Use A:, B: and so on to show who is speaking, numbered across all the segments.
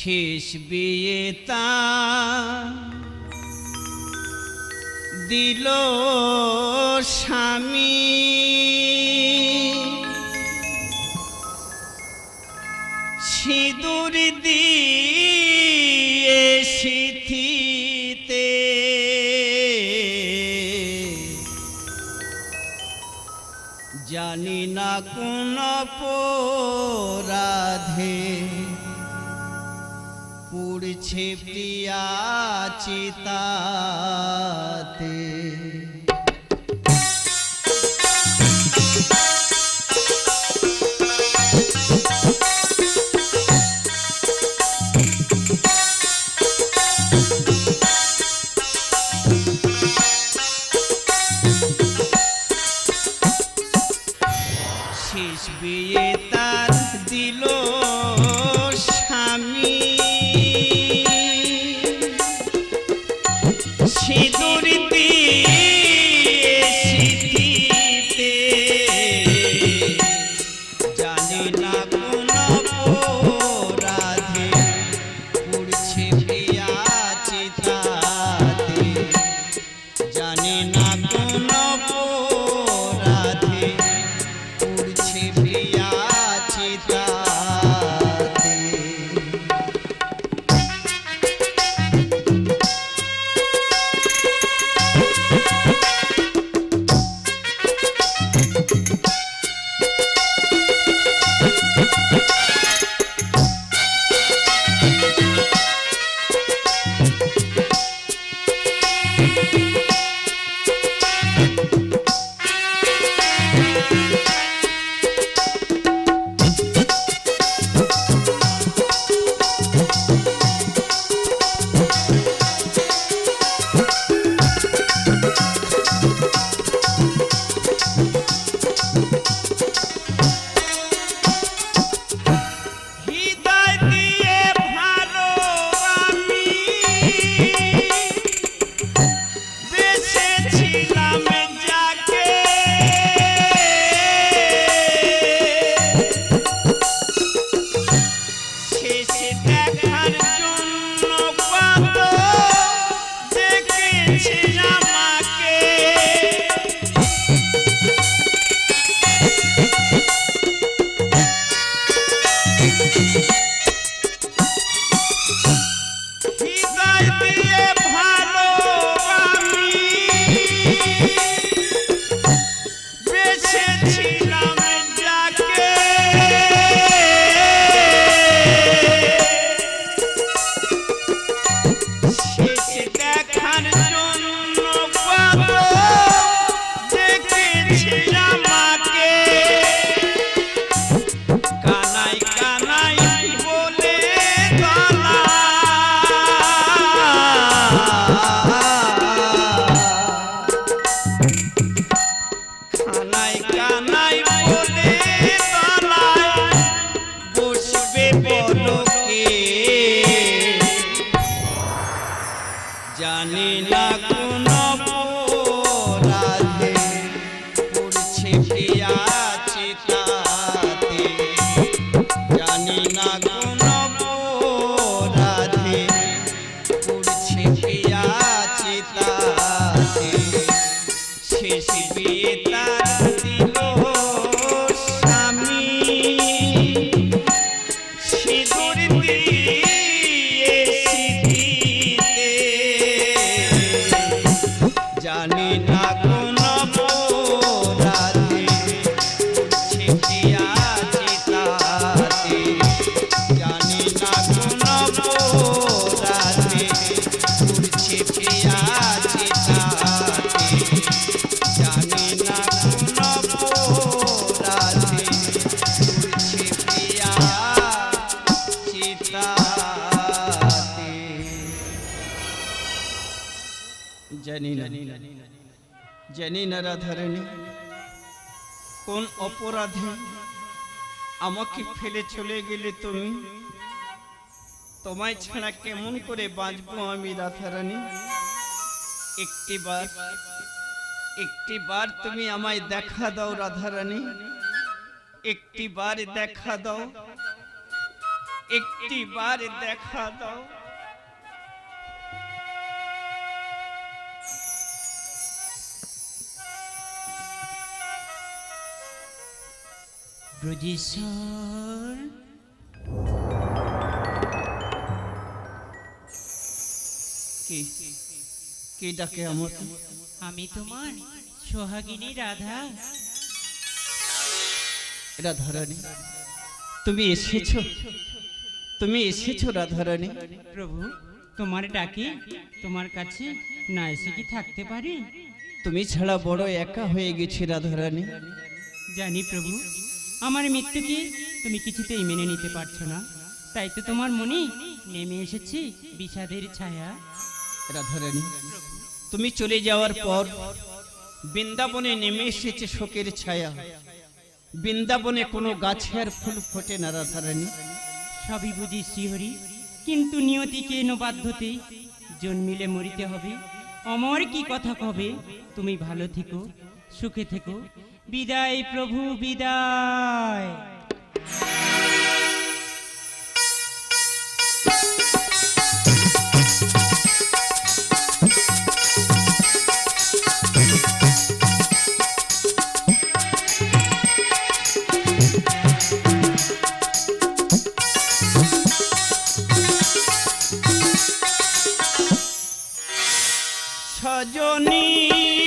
A: শেষ বিয়ে তা দিল স্বামী। সিঁদুর দিয়ে সিথিতে জানি না কোন রাধে পুড়ছে প্রিয়া চিতাতে জানি না রাধারানী, কোন অপরাধে আমাকে ফেলে চলে গেলে তুমি? তোমায় ছাড়া কেমন করে বাঁচবো আমি রাধারানী? একটি বার তুমি আমায় দেখা দাও রাধারানী। একটিবার দেখা দাও একটি বার দেখা দাও।
B: ব্রজেশ্বর
A: কি? কি ডাকে আমার?
B: আমি তোমার সোহাগিনী রাধা।
A: রাধারানী তুমি এসেছ? তুমি এসেছ রাধারানী?
B: প্রভু তোমার ডাকে তোমার কাছে না এসে কি থাকতে পারি?
A: তুমি ছাড়া বড় একা হয়ে গেছি রাধারানী।
B: জানি প্রভু আমার মৃত্যুকে তুমি কিছুতেই মেনে নিতে পারছ না। তাই তো তোমার মনে নেমে এসেছি বিষাদের ছায়া।
A: রাধারানী তুমি চলে যাওয়ার পর বৃন্দাবনে নেমে এসেছে শোকের ছায়া। বৃন্দাবনে কোনো গাছের ফুল ফোটে না রাধারানী।
B: সবই বুঝি শ্রীহরি কিন্তু নিয়তিকে এনো বাধ্যতে জন্মিলে মরিতে হবে। অমর কি কথা কবে? তুমি ভালো থেকো সুখে থেকো। বিদায় প্রভু বিদায়।
A: সজনী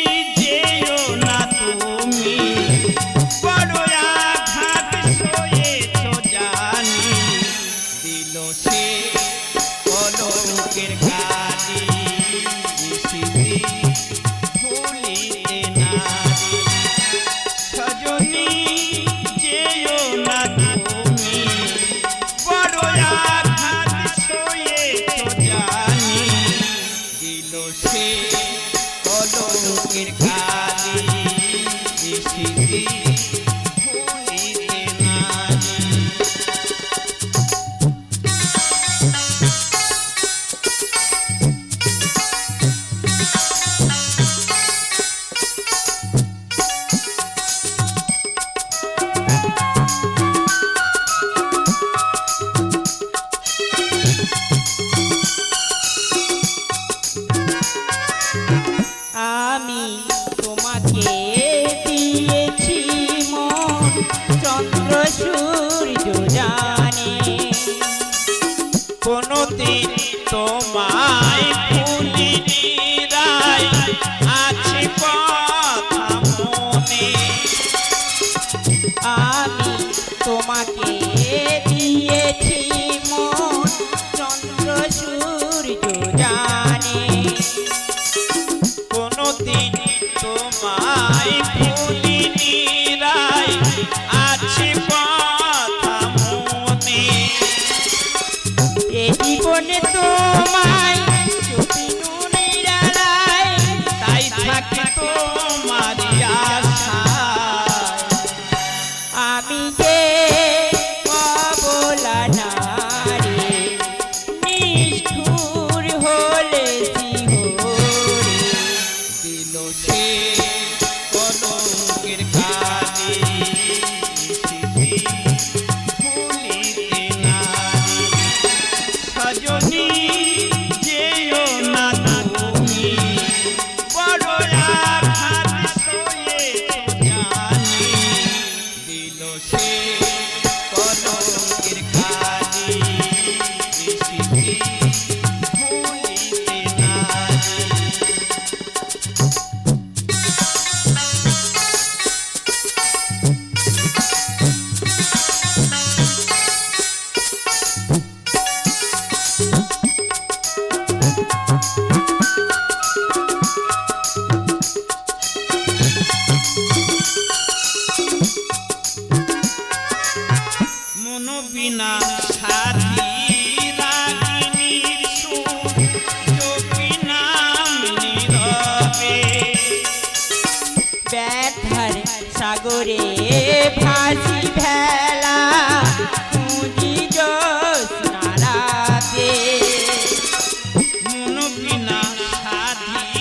A: কলঙ্কের গালি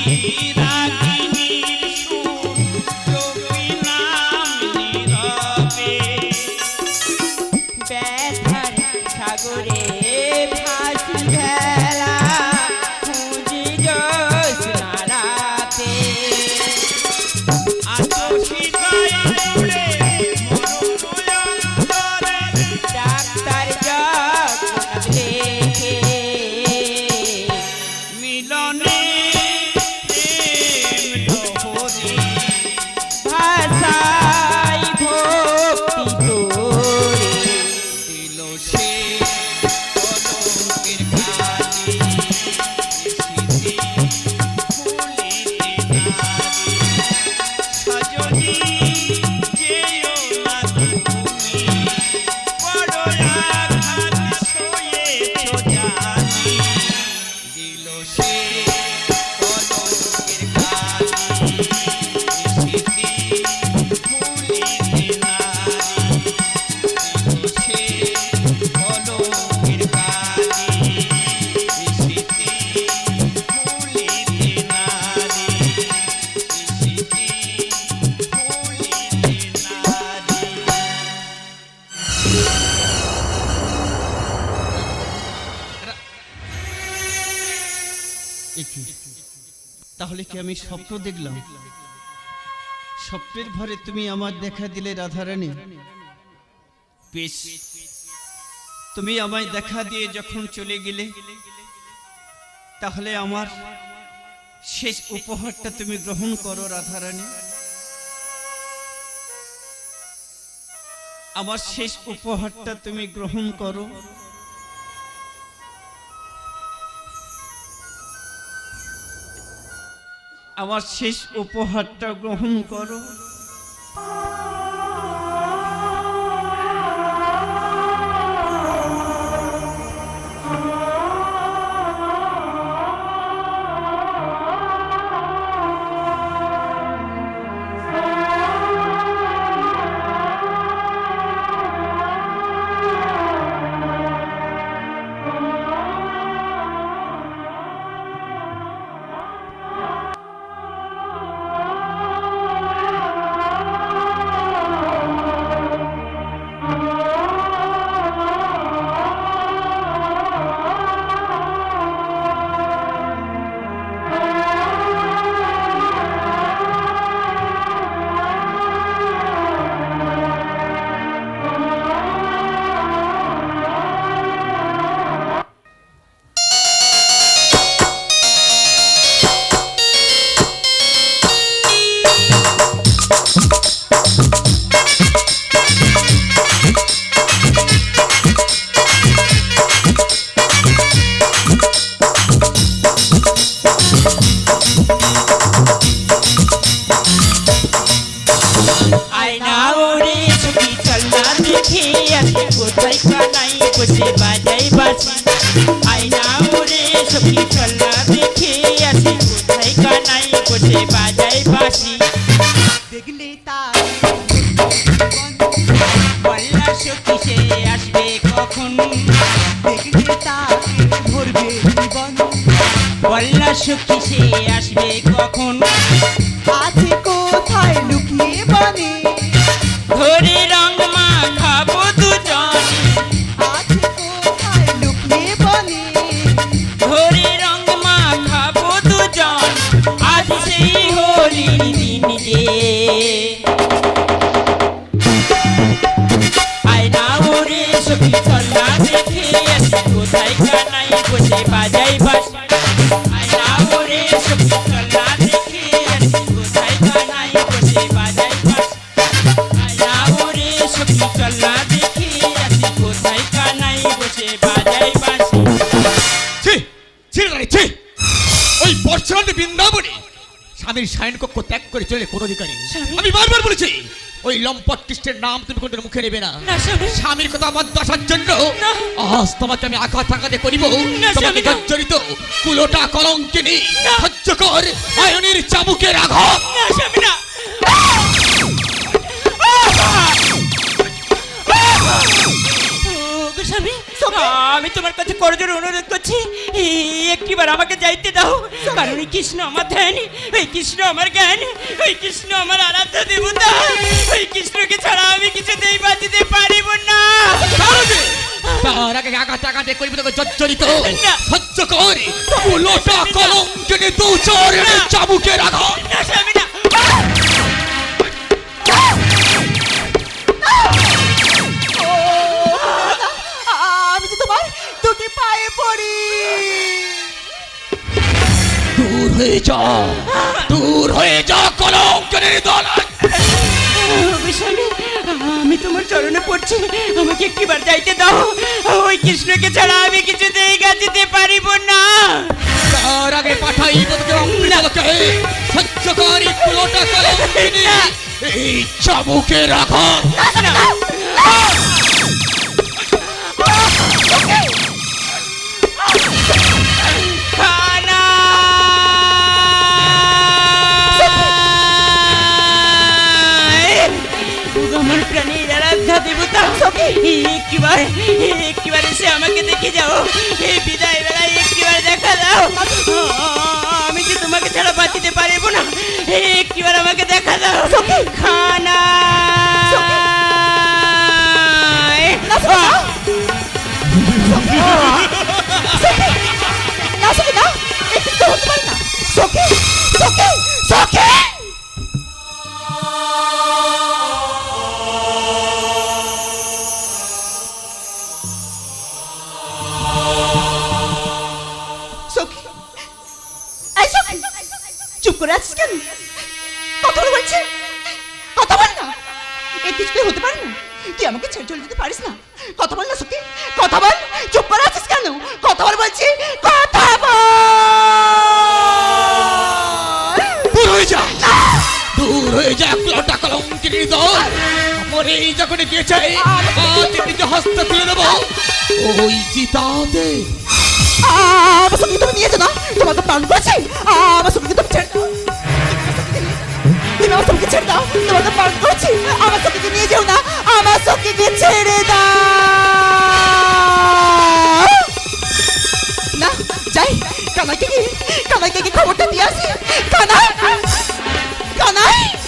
A: Thank you.
B: আমি
A: স্বপ্ন দেখলাম। স্বপ্নের ভরে তুমি আমার দেখা দিলে রাধারানী। বেশ, তুমি আমায় দেখা দিয়ে যখন চলে গেলে, তাহলে আমার শেষ উপহারটা তুমি গ্রহণ করো রাধারানী। আমার শেষ উপহারটা তুমি গ্রহণ করো। আমার শেষ উপহারটা গ্রহণ করো।
B: আসে কোথায় কানাই বসে বাজাই বাসি আয়না ওরে ছবি চলনা দেখে আসে কোথায় কানাই বসে বাজাই বাসি
C: দেখলে তার
B: বল্লা সখী সে আসবে কখন
C: দেখলে তাকে ভরবে জীবন
B: বল্লা সখী সে আসবে কখন খাবো
D: সায়ন কক্ষ ত্যাগ করে চলে কোন অধিকারী? আমি বারবার বলেছি ওই লম্পট কৃষ্ণের নাম তুমি কোনদিন মুখে নেবে না। স্বামীর কথা আমার দশার জন্য। আজ তোমাকে আমি আঘাত আঘাতে করিব। তোমাকে জর্জরিত কুলোটা কলঙ্কে
B: নেই
D: সহ্য কর আয়নের চাবুকের আঘাত।
B: না। স্বামী। আমি তোমার কাছে করজোর অনুরোধ করছি। একটিবার আমাকে যাইতে দাও। কারণ কৃষ্ণ আমার ধ্যান ওই কৃষ্ণ আমার জ্ঞান ওই কৃষ্ণ আমার আরাধ্য দেবতা। ওই কৃষ্ণকে ছাড়া আমি কিছুতেই বাঁচিতে পারিব না।
D: তার আগে আঘাত আঘাতে করবি তোকে জর্জরিত। সহ্য কর। লোটা কলঙ্কিনী দু চার চাবুকের আঘাত।
A: না স্বামী না।
D: হয়ে যা। দূর হয়ে যা দল।
B: স্বামী আমি তোমার চরণে পড়ছি। আমাকে একটিবার যাইতে দাও। ওই কৃষ্ণকে ছাড়া আমি কিছুতেই গাছিতে পারিব না।
D: তার আগে পাঠাই তোকে অমৃতকে সহ্য করি লোটা কলঙ্কিনী। এই চাবুকের আঘাত।
B: দেবতা একটিবার একটিবার এসে আমাকে দেখে যাও এই বিদায় বেলায় একটিবার দেখা দাও আমি যে তোমাকে ছাড়া বাঁচিতে পারব না একটিবার আমাকে দেখা দাও খানা
C: আছিস কেন কথা বলছে। কথা বল না। এ কিছুতে হতে পারে না। তুই আমাকে ছেড়ে চলে যেতে পারিস না। কথা বল না সত্যি। কথা বল। চুপ করে আছিস কেন? কথা বল বলছি। কথা বল।
D: হয়ে যা। দূর হয়ে যা লোটা কলঙ্কিনীর দল এই যখন গিয়েছে আজ নিজে হস্ত তুলে দেবো। ওই চিতাতে।
C: আমার সঙ্গে তুমি নিয়ে না। তোমাকে প্রাণ করেছি। আমার সঙ্গে তুমি ছেড়ে আমার সঙ্গে ছেড়ে দাও। তোমাকে প্রাণ করছি। আমার সঙ্গে নিয়ে যেও না। আমার সঙ্গে ছেড়ে দাও। না, যাই। কানাইকে কি কানাইকে কি খবরটা দিয়ে আসি। কানাই! কানাই!